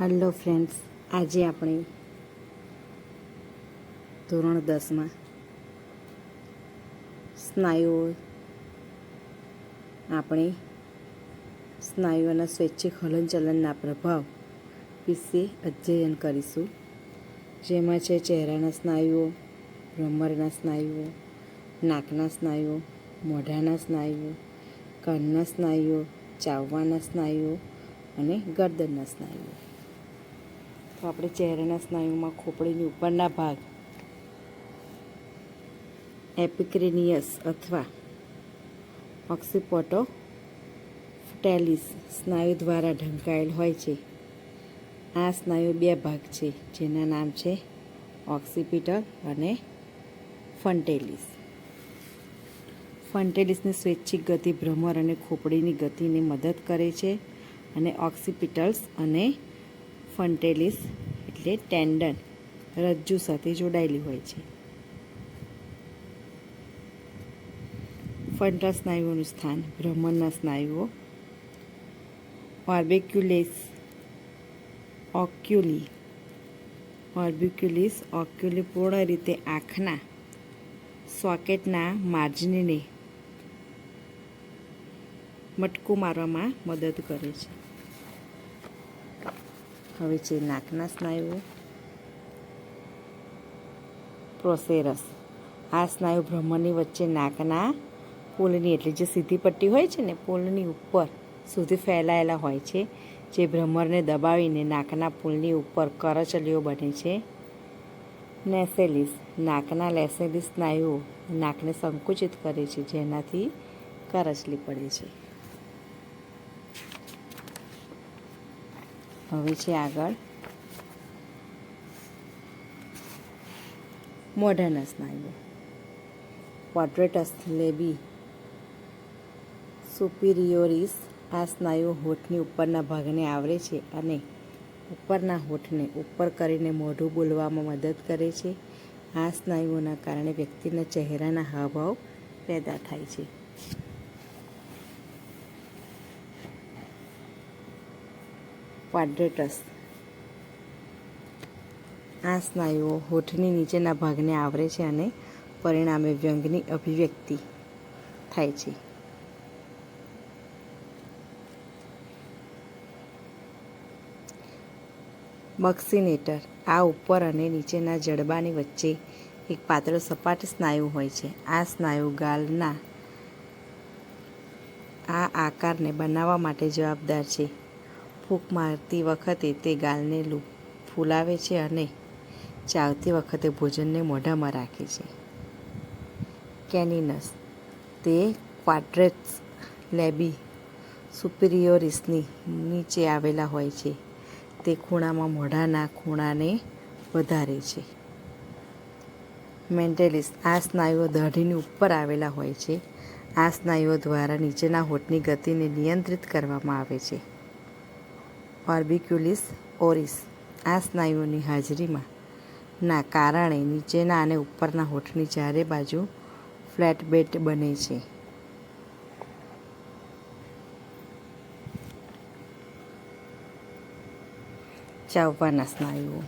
Hello friends આજે આપણે ધોરણ દસમાં સ્નાયુઓ, આપણે સ્નાયુઓના સ્વૈચ્છિક હલનચલનના પ્રભાવ વિશે અધ્યયન કરીશું. જેમાં છે ચહેરાના સ્નાયુઓ, ભ્રમરના સ્નાયુઓ, નાકના સ્નાયુઓ, મોઢાના સ્નાયુઓ, કાનના સ્નાયુઓ, ચાવવાના સ્નાયુઓ અને ગરદનના સ્નાયુઓ. તો આપણે ચહેરાના સ્નાયુમાં ખોપડીની ઉપરના ભાગ, એપિક્રેનિયસ અથવા ઓક્સિપોટો ટેલિસ સ્નાયુ દ્વારા ઢંકાયેલ હોય છે. આ સ્નાયુ બે ભાગ છે, જેના નામ છે ઓક્સિપિટલ અને ફન્ટેલિસ ફન્ટેલિસની સ્વૈચ્છિક ગતિ ભ્રમર અને ખોપડીની ગતિને મદદ કરે છે અને ઓક્સિપિટલ્સ અને ફન્ટેલિસ એટલે ટેન્ડન, રજ્જુ સાથે જોડાયેલી હોય છે. ફંટા સ્નાયુઓનું સ્થાન ભ્રમણના સ્નાયુઓ, ઓર્બિક્યુલેસ, ઓક્યુલી, ઓર્બિક્યુલિસ, ઓક્યુલી પૂર્ણ રીતે આંખના સોકેટના માર્જિનને મટકું મારવામાં મદદ કરે છે. હવે છે નાકના સ્નાયુઓ પ્રોસેરસ આ સ્નાયુ ભ્રમણની વચ્ચે નાકના પુલની એટલે જે સીધી પટ્ટી હોય છે ને પુલની ઉપર સુધી ફેલાયેલા હોય છે જે ભ્રમરને દબાવીને નાકના પુલની ઉપર કરચલીઓ બને છે નેસેલિસ નાકના લેસેલિસ સ્નાયુઓ નાકને સંકુચિત કરે છે જેનાથી કરચલી પડે છે હવે છે આગળ. મોઢાના સ્નાયુઓ ક્વાડ્રેટસ લેબી સુપિરિયોરિસ આ સ્નાયુ હોઠની ઉપરના ભાગને આવરે છે અને ઉપરના હોઠને ઉપર કરીને મોઢું બોલવામાં મદદ કરે છે. આ સ્નાયુઓના કારણે વ્યક્તિના ચહેરાના હાવભાવ પેદા થાય છે. ક્વાડ્રેટસ. આ સ્નાયુઓ હોઠની નીચેના ભાગને આવરે છે અને પરિણામે વ્યંગની અભિવ્યક્તિ થાય છે. મક્સિનેટર આ ઉપર અને નીચેના જડબાની વચ્ચે એક પાતળો સપાટ સ્નાયુ હોય છે. આ સ્નાયુ ગાલના આ આકારને બનાવવા માટે જવાબદાર છે. ફૂંક મારતી વખતે તે ગાલને ફૂલાવે છે અને ચાવતી વખતે ભોજનને મોઢામાં રાખે છે. કેનિનસ, તે ક્વાડ્રેટ્સ લેબી સુપિરિયોરિસની નીચે આવેલા હોય છે. તે ખૂણામાં મોઢાના ખૂણાને વધારે છે. મેન્ટેલિસ, આ સ્નાયુઓ દાઢીની ઉપર આવેલા હોય છે. આ સ્નાયુઓ દ્વારા નીચેના હોઠની ગતિને નિયંત્રિત કરવામાં આવે છે. ઓર્બિક્યુલિસ ઓરિસ આ સ્નાયુઓની હાજરીમાં. ના કારણે નીચેના અને ઉપરના હોઠની ચારે બાજુ ફ્લેટ બેટ બને છે. ચાવવાના સ્નાયુઓ.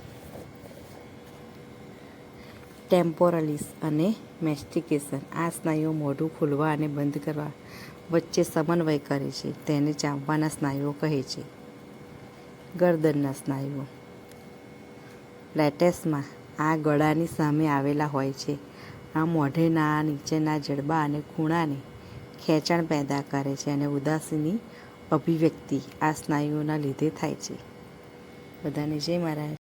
ટેમ્પોરલિસ અને મેસ્ટિકેશન. આ સ્નાયુઓ મોઢું ખોલવા અને બંધ કરવા વચ્ચે સમન્વય કરે છે. તેને ચાવવાના સ્નાયુઓ કહે છે. ગરદનના સ્નાયુઓ. લેટેસ્ટમાં આ ગળાની સામે આવેલા હોય છે. આ મોઢેના, નીચેના જડબા અને ખૂણાને ખેંચાણ પેદા કરે છે અને ઉદાસીની અભિવ્યક્તિ આ સ્નાયુઓના લીધે થાય છે. બધાને જય મહારાજ.